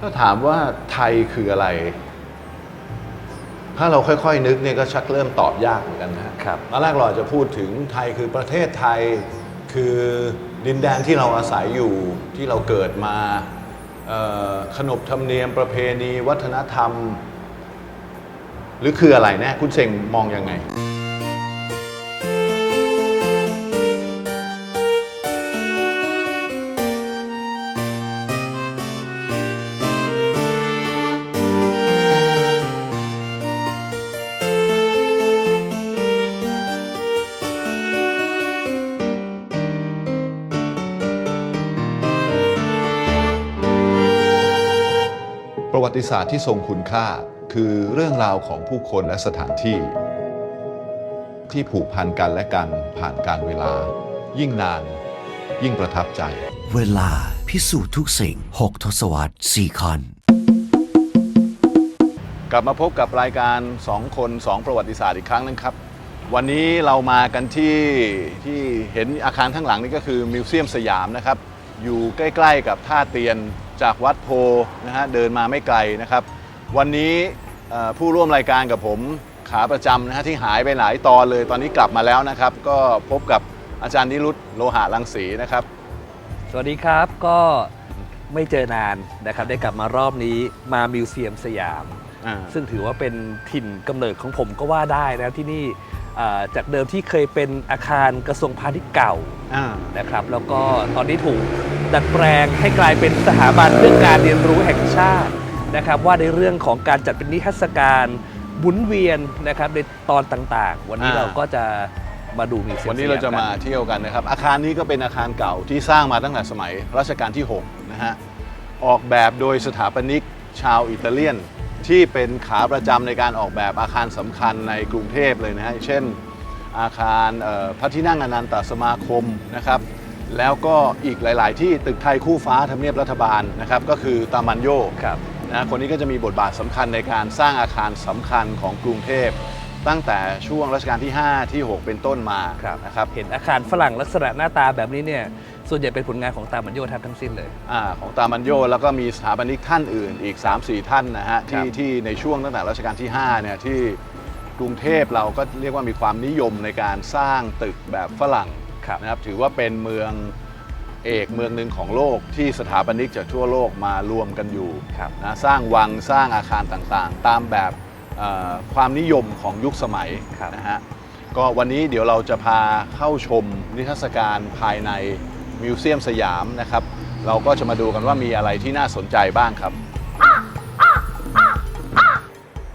ถ้าถามว่าไทยคืออะไร ถ้าเราค่อยๆ นึกเนี่ยก็ชักเริ่มตอบยากเหมือนกันนะฮะครับตอนแรกเราอาจจะพูดถึงไทยคือประเทศไทยคือดินแดนที่เราอาศัยอยู่ที่เราเกิดมาเอ่อขนบธรรมเนียมประเพณี วัฒนธรรม หรือคืออะไรแน่คุณเซงมองยังไง ติศาสตร์ที่ทรงคุณค่า คือเรื่องราวของผู้คนและสถานที่ ที่ผูกพันกันและกันผ่านการเวลา ยิ่งนาน ยิ่งประทับใจ เวลาพิสูจน์ทุกสิ่ง 6 ทศวรรษ4คอน กลับมาพบกับรายการ 2 คน 2 ประวัติศาสตร์อีกครั้งนึงครับ วันนี้เรามากันที่ที่เห็นอาคารข้างหลังนี่ก็คือมิวเซียมสยามนะครับ อยู่ใกล้ ๆ กับท่าเตียน จากวัดโพนะฮะเดินมาไม่ไกลนะครับ วันนี้เอ่อผู้ร่วมรายการกับผมขาประจำนะฮะที่หายไปหลายตอนเลยตอนนี้กลับมาแล้วนะครับ ก็พบกับอาจารย์นิรุตโลหะรังสีนะครับ สวัสดีครับก็ไม่เจอนานนะครับ ได้กลับมารอบนี้มามิวเซียมสยามอ่าซึ่งถือว่าเป็นถิ่นกำเนิดของผมก็ว่าได้นะที่นี่อ่าจากเดิมที่เคยเป็นอาคารกระทรวงพาณิชย์เก่าอ่านะครับ แล้วก็ตอนนี้ถูก ดัดแปลงให้กลายเป็นสถาบันเรื่องการเรียนรู้แห่งชาตินะครับว่าในเรื่องของการจัดเป็นนิทรรศการหมุนเวียนนะครับในตอนต่างๆ วันนี้อ่า เราก็จะมาดูมิวเซียมวันนี้เราจะสยมากันเที่ยวกันนะครับ อาคารนี้ก็เป็นอาคารเก่าที่สร้างมาตั้งแต่สมัยรัชกาลที่6นะฮะออกแบบโดยสถาปนิกชาวอิตาเลียน ที่เป็นขาประจำในการออกแบบอาคารสำคัญในกรุงเทพเลยนะฮะเช่น อาคารเอ่อพระที่นั่งอนันตสมาคมนะครับ แล้วก็อีกหลาย ๆ ที่ตึกไทยคู่ฟ้าทำเนียบรัฐบาลนะครับก็คือตามันโยครับนะคนนี้ก็จะมีบทบาทสำคัญในการสร้างอาคารสำคัญของกรุงเทพ ตั้งแต่ช่วงรัชกาลที่ 5 ที่ 6 เป็นต้นมาครับนะครับเห็นอาคารฝรั่งลักษณะหน้าตาแบบนี้เนี่ยส่วนใหญ่เป็นผลงานของตามันโยแทบทั้งสิ้นเลย อาของตามันโยแล้วก็มีสถาปนิกท่านอื่นอีก 3-4 ท่านนะฮะครัที่บที่ในช่วงตั้งแต่รัชกาลที่5เนี่ยที่กรุงเทพเราก็เรียกว่ามีความนิยมในการสร้างตึกแบบฝรั่ง ครับนะครับถือว่าเป็นเมืองเอกเมืองหนึ่งของโลกที่สถาปนิกจากทั่วโลกมารวมกันอยู่ครับนะสร้างวังสร้างอาคารต่างๆ ตามแบบเอ่อความนิยมของยุคสมัยครับ นะฮะก็วันนี้เดี๋ยวเราจะพาเข้าชมนิทรรศการภายในมิวเซียมสยามนะครับ เราก็จะมาดูกันว่ามีอะไรที่น่าสนใจบ้างครับ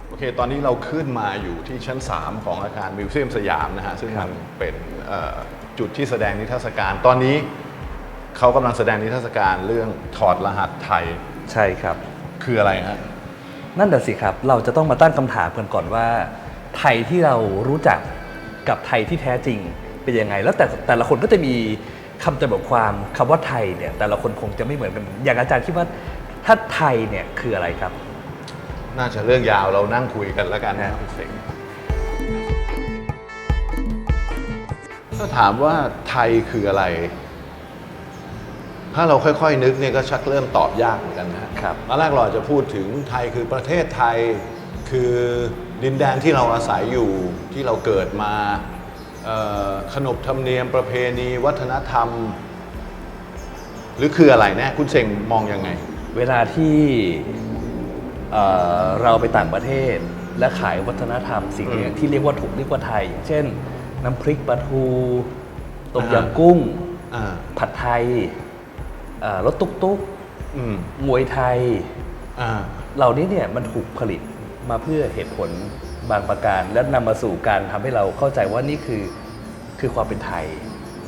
โอเค ตอนนี้เราขึ้นมาอยู่ที่ชั้น 3 ของอาคารมิวเซียมสยามนะฮะ ซึ่งครัมับนเป็นเอ่อ จุดที่แสดงนิทรรศการ ตอนนี้เขากำลังแสดงนิทรรศการเรื่องถอดรหัสไทยใช่ครับ คืออะไรฮะนั่นแหะสิครับ เราจะต้องมาตั้งคำถามกันก่อนว่า ไทยที่เรารู้จักกับไทยที่แท้จริงเป็นยังไง แล้วแต่แต่ละคนก็จะมีคำจำกัดความคำว่าไทยเนี่ย แต่ละคนคงจะไม่เหมือนกัน อย่างอาจารย์คิดว่าถ้าไทยเนี่ยคืออะไรครับ น่าจะเรื่องยาวเรานั่งคุยกันแล้วกันนะ นะพี่เส กถ้าถามว่าไทยคืออะไร ถ้าเราค่อยๆนึกเนี่ยก็ชักเริ่มตอบยากเหมือนกันนะครับตอนแรกเราอาจจะพูดถึงไทยคือประเทศไทยคือดินแดนที่เราอาศัยอยู่ที่เราเกิดมาเอ่อขนบธรรมเนียมประเพณีวัฒนธรรม หรือคืออะไรแน่คุณเซงมองยังไง เวลาที่เอ่อเราไปต่างประเทศและขายวัฒนธรรมสิ่งนี้อืมที่เรียกว่าถูกเรียกว่าไทยอย่างเช่น น้ำพริกปลาทูต้มอ่ายำกุ้ง อ่าผัดไทยเอ่อรถตุ๊กตุ๊กอืมมวยไทย อ่า เหล่านี้เนี่ยมันถูกผลิตมาเพื่อเหตุผลบางประการ และนำมาสู่การทำให้เราเข้าใจว่านี่คือคือความเป็นไทย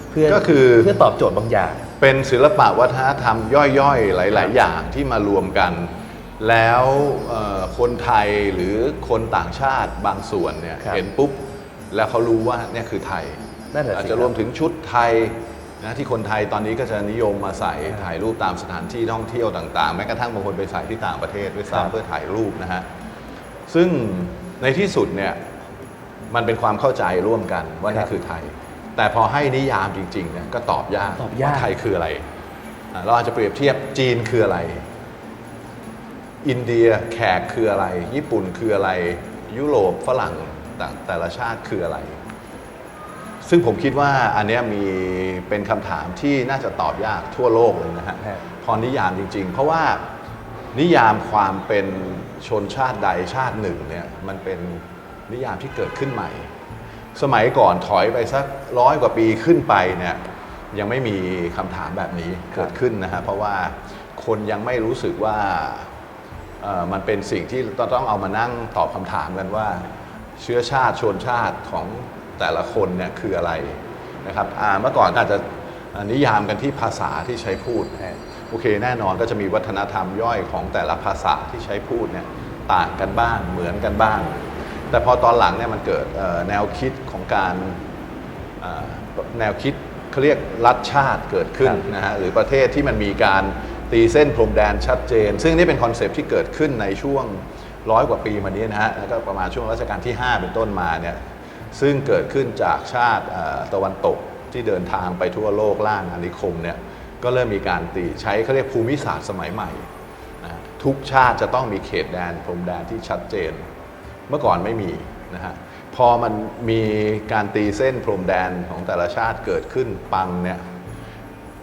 เพื่อก็คือ เพื่อตอบโจทย์บางอย่าง เป็นศิลปะวัฒนธรรมย่อยๆ หลาย ๆ อย่างที่มารวมกัน แล้วเอ่อคนไทยหรือคนต่างชาติบางส่วนเนี่ยครับ เห็นปุ๊บ แล้วเขารู้ว่าเนี่ยคือไทย นั่นแหละสิอาจจะรวมถึงชุดไทยนะที่คนไทยตอนนี้ก็จะนิยมมาใส่ครับถ่ายรูปตามสถานที่ท่องเที่ยวต่างๆ แม้กระทั่งบางคนไปใส่ที่ต่างประเทศด้วยครับ ซ้ำเพื่อถ่ายรูปนะฮะ ซึ่งในที่สุดเนี่ยมันเป็นความเข้าใจร่วมกันว่านี่คือไทย แต่พอให้นิยามจริงๆเนี่ยก็ตอบยากตอบยาก ว่าไทยคืออะไรอะเราอาจจะเปรียบเทียบจีนคืออะไร อินเดียแขกคืออะไร ญี่ปุ่นคืออะไร ยุโรปฝรั่ง แต่แต่ละชาติคืออะไร ซึ่งผมคิดว่าอันเนี้ยมีเป็นคำถามที่น่าจะตอบยากทั่วโลกเลยนะฮะฮะพอนิยามจริง ๆ เพราะว่านิยามความเป็นชนชาติใดชาติหนึ่งเนี่ยมันเป็นนิยามที่เกิดขึ้นใหม่ สมัยก่อนถอยไปสักร้อยกว่าปีขึ้นไปเนี่ยยังไม่มีคำถามแบบนี้เกิดขึ้นนะฮะเพราะว่าคนยังไม่รู้สึกว่าเอ่อมันเป็นสิ่งที่ต้องเอามานั่งตอบคำถามกันว่า เชื้อชาติชนชาติของแต่ละคนเนี่ยคืออะไรนะครับอ่าเมื่อก่อนอาจจะนิยามกันที่ภาษาที่ใช้พูดฮะโอเคแน่นอนก็จะมีวัฒนธรรมย่อยของแต่ละภาษาที่ใช้พูดเนี่ยต่างกันบ้างเหมือนกันบ้าง แต่พอตอนหลังเนี่ยมันเกิดเอ่อแนวคิดของการเอ่อแนวคิดเขาเรียกรัฐชาติเกิดขึ้นครับนะฮะหรือประเทศที่มันมีการตีเส้นพรมแดนชัดเจน ซึ่งนี่เป็นคอนเซปต์ที่เกิดขึ้นในช่วง ร้อยกว่าปีมานี้นะฮะแล้วก็ประมาณช่วงรัชกาลที่ 5 เป็นต้นมาเนี่ยซึ่งเกิดขึ้นจากชาติตะวันตกที่เดินทางไปทั่วโลกล่างอานิคมเนี่ยก็เริ่มมีการตีใช้เขาเรียกภูมิศาสตร์สมัยใหม่นะทุกชาติจะต้องมีเขตแดนพรมแดนที่ชัดเจน เมื่อก่อนไม่มีนะฮะพอมันมีการตีเส้นพรมแดนของแต่ละชาติเกิดขึ้นปังเนี่ย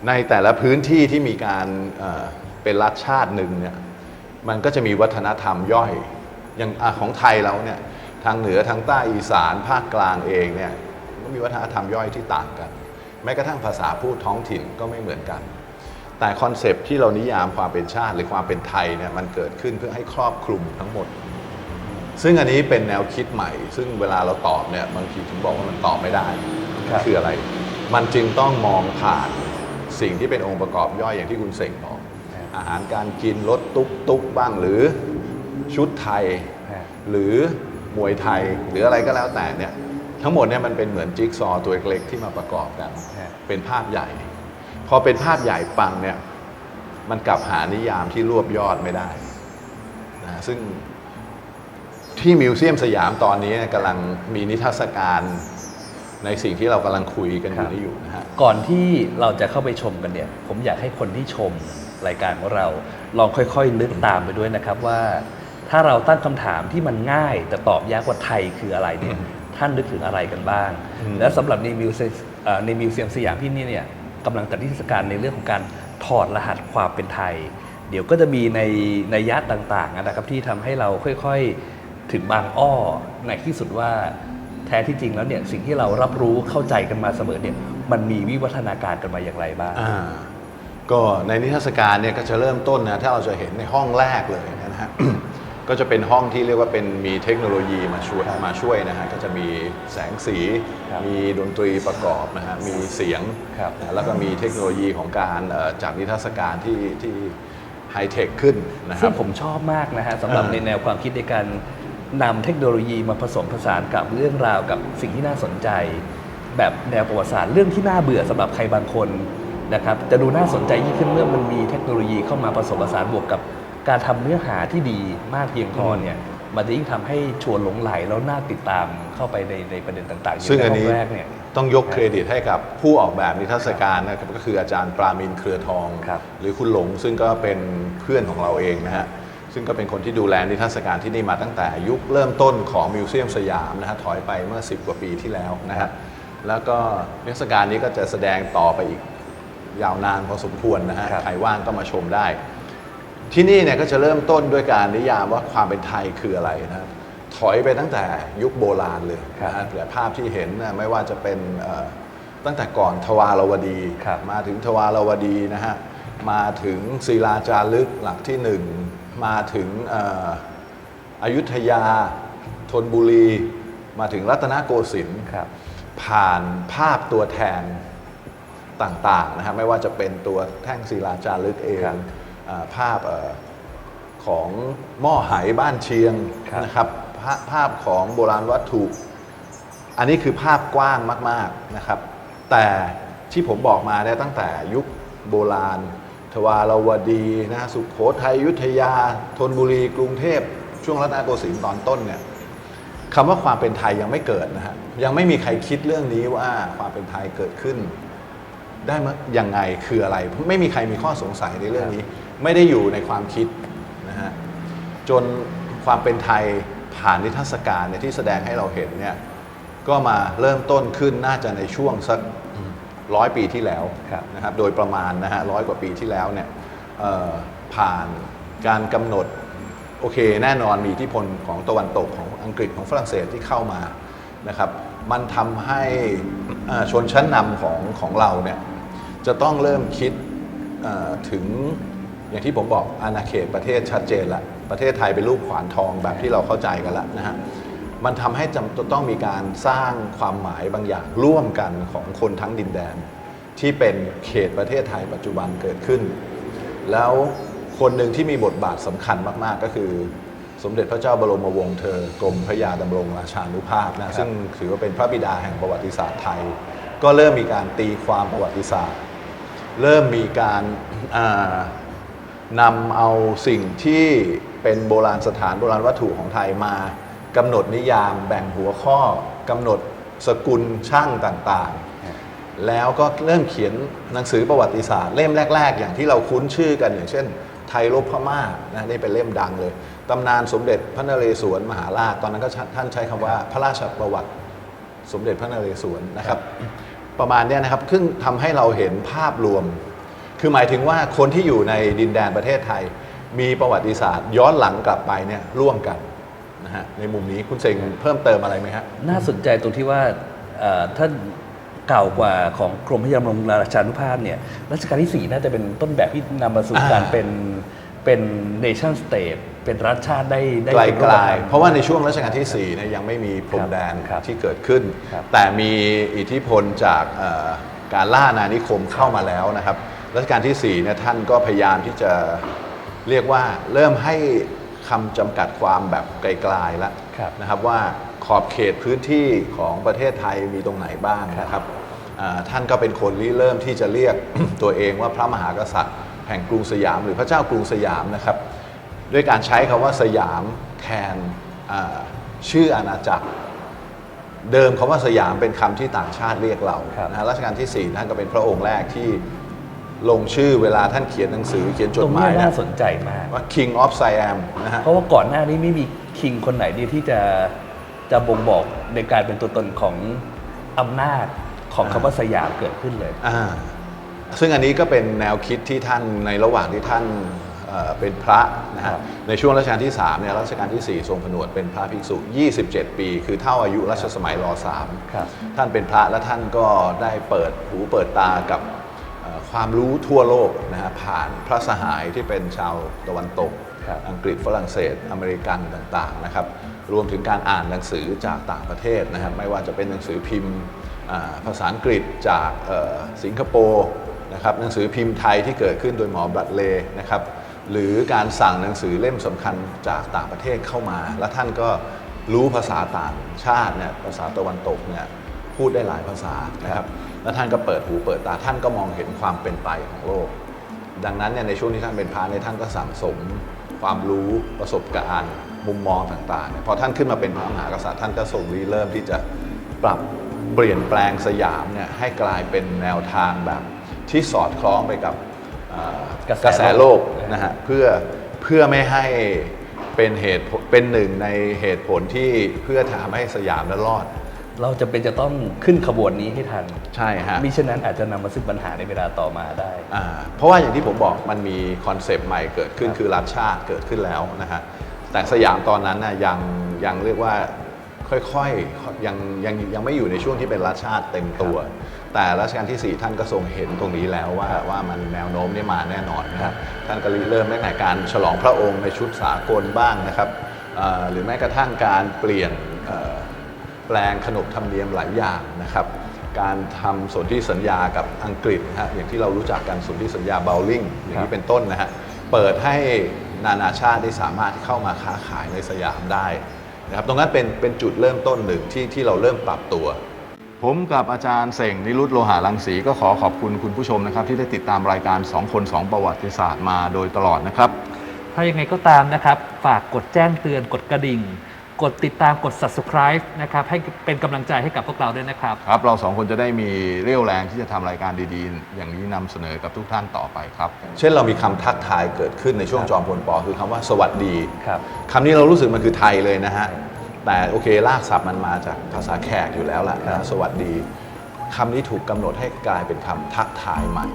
ในแต่ละพื้นที่ที่มีการเอ่อเป็นรัฐชาติหนึ่งเนี่ย มันก็จะมีวัฒนธรรมย่อยอย่างอะของไทยเราเนี่ยทางเหนือทางใต้อีสานภาคกลางเองเนี่ยก็มีวัฒนธรรมย่อยที่ต่างกัน แม้กระทั่งภาษาพูดท้องถิ่นก็ไม่เหมือนกัน แต่คอนเซปต์ที่เรานิยามความเป็นชาติหรือความเป็นไทยเนี่ยมันเกิดขึ้นเพื่อให้ครอบคลุมทั้งหมด ซึ่งอันนี้เป็นแนวคิดใหม่ ซึ่งเวลาเราตอบเนี่ยบางทีถึงบอกว่ามันตอบไม่ได้ครับคืออะไร มันจึงต้องมองผ่านสิ่งที่เป็นองค์ประกอบย่อยอย่างที่คุณเสงบอก อาหารการกินรถตุ๊กตุ๊กบ้างหรือชุดไทยฮะหรือมวยไทยหรืออะไรก็แล้วแต่เนี่ยทั้งหมดเนี่ยมันเป็นเหมือนจิ๊กซอว์ตัวเล็กๆที่มาประกอบกันฮะเป็นภาพใหญ่ พอเป็นภาพใหญ่ปังเนี่ยมันกลับหานิยามที่รวบยอดไม่ได้นะซึ่งที่มิวเซียมสยามตอนนี้กำลังมีนิทรรศการในสิ่งที่เรากำลังคุยกันอยู่นี่อยู่นะฮะ ก่อนที่เราจะเข้าไปชมกันเนี่ย ผมอยากให้คนที่ชม รายการของเรา ลองค่อยๆ นึกตามไปด้วยนะครับว่า ถ้าเราตั้งคำถามที่มันง่าย แต่ตอบยากว่าไทยคืออะไรเนี่ยท่านนึกถึงอะไรกันบ้างอืมและสำหรับในมิวเซียมเอ่อในมิวเซียมสยามที่นี่เนี่ยกำลังจัดนิทรรศการในเรื่องของการถอดรหัสความเป็นไทย เดี๋ยวก็จะมีในในยะต่างๆนะครับที่ทำให้เราค่อยๆถึงบางอ้อในที่สุดว่าแท้ที่จริงแล้วเนี่ยสิ่งที่เรารับรู้เข้าใจกันมาเสมอเนี่ยมันมีวิวัฒนาการกันมาอย่างไรบ้างอ่า ก็ในนิทรรศการเนี่ยก็จะเริ่มต้นนะถ้าเราจะเห็นในห้องแรกเลยนะฮะ ก็จะเป็นห้องที่เรียกว่าเป็นมีเทคโนโลยีมาช่วยมาช่วยนะฮะก็จะมีแสงสี ครับมีดนตรีประกอบนะฮะมีเสียงครับ นะแล้วก็มีเทคโนโลยีของการเอ่อจัดนิทรรศการที่ที่ไฮเทคขึ้นนะคซึ่รังบ ผมชอบมากนะฮะสำหรับอ่าในแนวความคิดในการนำเทคโนโลยีมาผสมผสานกับเรื่องราวกับสิ่งที่น่าสนใจ แบบแนวประวัติศาสตร์เรื่องที่น่าเบื่อสำหรับใครบางคน นะครับจะดูน่าสนใจยิ่งขึ้นเมื่อมันมีเทคโนโลยีเข้ามาผสมผสานบวกกับการทำเนื้อหาที่ดีมากเพียงพอเนี่ยมันจะยิ่งทำให้ชวนหลงไหลแล้วน่าติดตามเข้าไปในในประเด็นต่างๆซึ่งในอันห้นี้องแรกเนี่ยต้องยกเครดิตให้กับผู้ออกแบบนิทรรศการนะครับก็คืออาจารย์ปรามินเครือทองครับหรือคุณหลงซึ่งก็เป็นเพื่อนของเราเองนะฮะซึ่งก็เป็นคนที่ดูแลนิทรรศการที่นี่มาตั้งแต่ยุคเริ่มต้นของมิวเซียมสยามนะฮะถอยไปเมื่อ 10 กว่าปีที่แล้วนะฮะแล้วก็นิทรรศการนี้ก็จะแสดงต่อไปอีก ยาวนานพอสมควรนะฮะครับ ใครว่างก็มาชมได้ ที่นี่เนี่ยก็จะเริ่มต้นด้วยการนิยามว่าความเป็นไทยคืออะไรนะครับถอยไปตั้งแต่ยุคโบราณเลยนะฮะแต่ภาพที่เห็นนะไม่ว่าจะเป็นเอ่อตั้งแต่ก่อนทวารวดี ครับ มาถึงทวารวดีนะฮะมาถึงศิลาจารึกหลักที่หนึ่งมาถึงเอ่ออยุธยาธนบุรี มาถึงรัตนโกสินทร์ ครับ ผ่านภาพตัวแทน ต่างๆนะฮะไม่ว่าจะเป็นตัวแท่งศิลาจารึกเองครับอ่าภาพเอ่อของหม้อไหบ้านเชียงครับ นะครับภาพภาพของโบราณวัตถุ อันนี้คือภาพกว้างมากๆนะครับ แต่ที่ผมบอกมาเนี่ยตั้งแต่ยุคโบราณ ทวารวดีนะฮะสุขโขทัยอยุธยาธนบุรีกรุงเทพ ช่วงรัตนโกสินทร์ตอนต้นเนี่ยคำว่าความเป็นไทยยังไม่เกิดนะฮะยังไม่มีใครคิดเรื่องนี้ว่าความเป็นไทยเกิดขึ้น ได้มายังไงคืออะไร ไม่มีใครมีข้อสงสัยในเรื่องนี้ ไม่ได้อยู่ในความคิดนะฮะจนความเป็นไทยผ่านนิทรรศการเนี่ยที่แสดงให้เราเห็นเนี่ยก็มาเริ่มต้นขึ้นน่าจะในช่วงสักร้อยปีที่แล้วครับนะครับโดยประมาณนะฮะร้อยกว่าปีที่แล้วเนี่ยเอ่อผ่านการกำหนดโอเคแน่นอนมีอิทธิพลของตะวันตกของอังกฤษของฝรั่งเศสที่เข้ามานะครับมันทำให้เอ่อชนชั้นนำของของเราเนี่ย จะต้องเริ่มคิดถึงอย่างที่ผมบอกอาณาเขตประเทศชัดเจนละประเทศไทยเป็นรูปขวานทองแบบที่เราเข้าใจกันล้วนะฮะมันทำให้จำจะต้องมีการสร้างความหมายบางอย่างร่วมกันของคนทั้งดินแดน ที่เป็นเขตประเทศไทยปัจจุบันเกิดขึ้น แล้วคนหนึ่งที่มีบทบาทสำคัญมาก ๆ ก็คือ สมเด็จพระเจ้าบรมวงศ์เธอกรมพระยาดำรงราชานุภาพนะซึ่งถือว่าเป็นพระบิดาแห่งประวัติศาสตร์ไทย ก็เริ่มมีการตีความประวัติศาสตร์ เริ่มมีการนำเอาสิ่งที่เป็นโบราณสถานโบราณวัตถุของไทยมากำหนดนิยามแบ่งหัวข้อกำหนดสกุลช่างต่างๆ แล้วก็เริ่มเขียนหนังสือประวัติศาสตร์เล่มแรก ๆ อย่างที่เราคุ้นชื่อกันอย่างเช่น ไทยรบพม่านะนี่เป็นเล่มดังเลยตำนานสมเด็จพระนเรศวรมหาราชตอนนั้นก็ท่านใช้คำว่าพระราชประวัติสมเด็จพระนเรศวรนะครับ ประมาณเนี้ยนะครับซึ่งทำให้เราเห็นภาพรวม คือหมายถึงว่าคนที่อยู่ในดินแดนประเทศไทย มีประวัติศาสตร์ ย้อนหลังกลับไปเนี่ยร่วมกันนะฮะในมุมนี้คุณเซงเพิ่มเติมอะไรไหมฮะน่าสนใจตรงที่ว่าเอ่อท่านเก่ากว่าของกรมพระยาดำรงราชานุภาพเนี่ยรัชกาลที่ 4 น่าจะเป็นต้นแบบที่นำมาสู่อ่าการเป็นเป็น nation state เป็นรัฐชาติได้ได้ไกลเป็นรูปธรรมๆเพราะว่าในช่วงรัชกาลที่4เนี่ยยังไม่มีพรมแดนครับที่เกิดขึ้นครับแต่มีอิทธิพลจากเอ่อการล่าอาณานิคมเข้ามาแล้วนะครับ รัชกาลที่4เนี่ยท่านก็พยายามที่จะเรียกว่าเริ่มให้คำจำกัดความแบบไกลๆแล้วครับนะครับว่าขอบเขตพื้นที่ของประเทศไทยมีตรงไหนบ้างนะครับอ่าท่านก็เป็นคนริเริ่มที่จะเรียกตัวเองว่าพระมหากษัตริย์แห่งกรุงสยาม หรือพระเจ้ากรุงสยามนะครับ ด้วยการใช้คำว่าสยามแทนอ่าชื่ออาณาจักร เดิมคำว่าสยามเป็นคำที่ต่างชาติเรียกเราครับนะฮะรัชกาลที่4ท่านก็เป็นพระองค์แรกที่ลงชื่อเวลาท่านเขียนหนังสือเขียนจตดรงหมานี้ยน่านะสนใจมากว่า King of Siam นะฮะเพราะว่าก่อนหน้านี้ไม่มีคิงคนไหนดีที่จะจะบ่งบอกในการเป็นตัวตนของอำนาจของคำว่าสยามเกิดขึ้นเลยอ่าซึ่งอันนี้ก็เป็นแนวคิดที่ท่านในระหว่างที่ท่าน เอ่อเป็นพระนะครัฮะบในช่วงรัชกาลที่3เนี่ยรัชกาลที่ 4 ทรงผนวดเป็นพระภิกษุ 27 ปี คือเท่าอายุรัชสมัยรครับ3ท่านเป็นพระและท่านก็ได้เปิดหูเปิดตากับเอ่อความรู้ทั่วโลกนะฮะผ่านพระสหายที่เป็นชาวตะวันตกครับอังกฤษฝรั่งเศส อเมริกันต่างๆนะครับรวมถึงการอ่านหนังสือจากต่างประเทศนะครับไม่ว่าจะเป็นหนังสือพิมพ์อ่าภาษาอังกฤษจากเอ่อสิงคโปร์นะครับหนังสือพิมพ์ไทยที่เกิดขึ้นโดยหมอบรัดเลย์นะครับ หรือการสั่งหนังสือเล่มสำคัญจากต่างประเทศเข้ามา แล้วท่านก็รู้ภาษาต่างชาติเนี่ยภาษาตะวันตกเนี่ยพูดได้หลายภาษานะครับแล้วท่านก็เปิดหูเปิดตาท่านก็มองเห็นความเป็นไปของโลก ดังนั้นเนี่ยในช่วงที่ท่านเป็นพระในท่านก็สั่งสม ความรู้ประสบการณ์มุมมองต่างๆเนี่ยพอท่านขึ้นมาเป็นพระมหากษัตริย์ท่านก็ทรงริเริ่มที่จะปรับเปลี่ยนแปลงสยามเนี่ยให้กลายเป็นแนวทางแบบที่สอดคล้องไปกับ กระแสกระแสโลกโลกนะฮะเพื่อเพื่อไม่ให้เป็นเหตุผลเป็นหนึ่งในเหตุผลที่เพื่อทำให้สยามนั้นรอด เราจะเป็นจะต้องขึ้นขบวนนี้ให้ทันใช่ฮะมิฉะนั้นอาจจะนำมาซึ่งปัญหาในเวลาต่อมาได้อ่าเพราะว่าอย่างที่ผมบอกมันมีคอนเซปต์ใหม่เกิดขึ้นครับคือรัฐชาติเกิดขึ้นแล้วนะฮะแต่สยามตอนนั้นน่ะยังยังเรียกว่าค่อยๆยังยังยังไม่อยู่ในช่วงที่เป็นรัฐชาติเต็มตัว แต่รัชกาลที่ 4 ท่านก็ทรงเห็นตรงนี้แล้วว่าว่ามันแนวโน้มนี่มาแน่นอนนะครับท่านก็เริ่มตั้งแต่การฉลองพระองค์ในชุดสากลบ้างนะครับหรือแม้กระทั่งการเปลี่ยนแปลงขนบธรรมเนียมหลายอย่างนะครับ การทำสนธิสัญญากับอังกฤษนะฮะอย่างที่เรารู้จักกันสนธิสัญญาเบลลิงอย่างนี้เป็นต้นนะฮะเปิดให้นานาชาติได้สามารถเข้ามาค้าขายในสยามได้นะครับตรงนั้นเป็นเป็นจุดเริ่มต้นหนึ่งที่ที่เราเริ่มปรับตัว ผมกับอาจารย์เสงนิรุตโลหะรังสีก็ขอขอบคุณคุณผู้ชมนะครับ ที่ได้ติดตามรายการ 2 คน 2 ประวัติศาสตร์มาโดยตลอดนะครับ ถ้ายังไงก็ตามนะครับ ฝากกดแจ้งเตือนกดกระดิ่ง กดติดตามกด subscribe นะครับ ให้เป็นกำลังใจให้กับพวกเราด้วยนะครับ ครับ เราสองคนจะได้มีเรี่ยวแรงที่จะทำรายการดีๆ อย่างนี้นำเสนอกับทุกท่านต่อไปครับ เช่นเรามีคำทักทายเกิดขึ้นในช่วงครับจอมพลปอคือคำว่าสวัสดีครับคำนี้เรารู้สึกมันคือไทยเลยนะฮะ แต่โอเคลากศัพท์มันมาจากภาษาแขกอยู่แล้วแหละนะสวัสดีคำนี้ถูกกำหนดให้กลายเป็นคำทักทายใหม่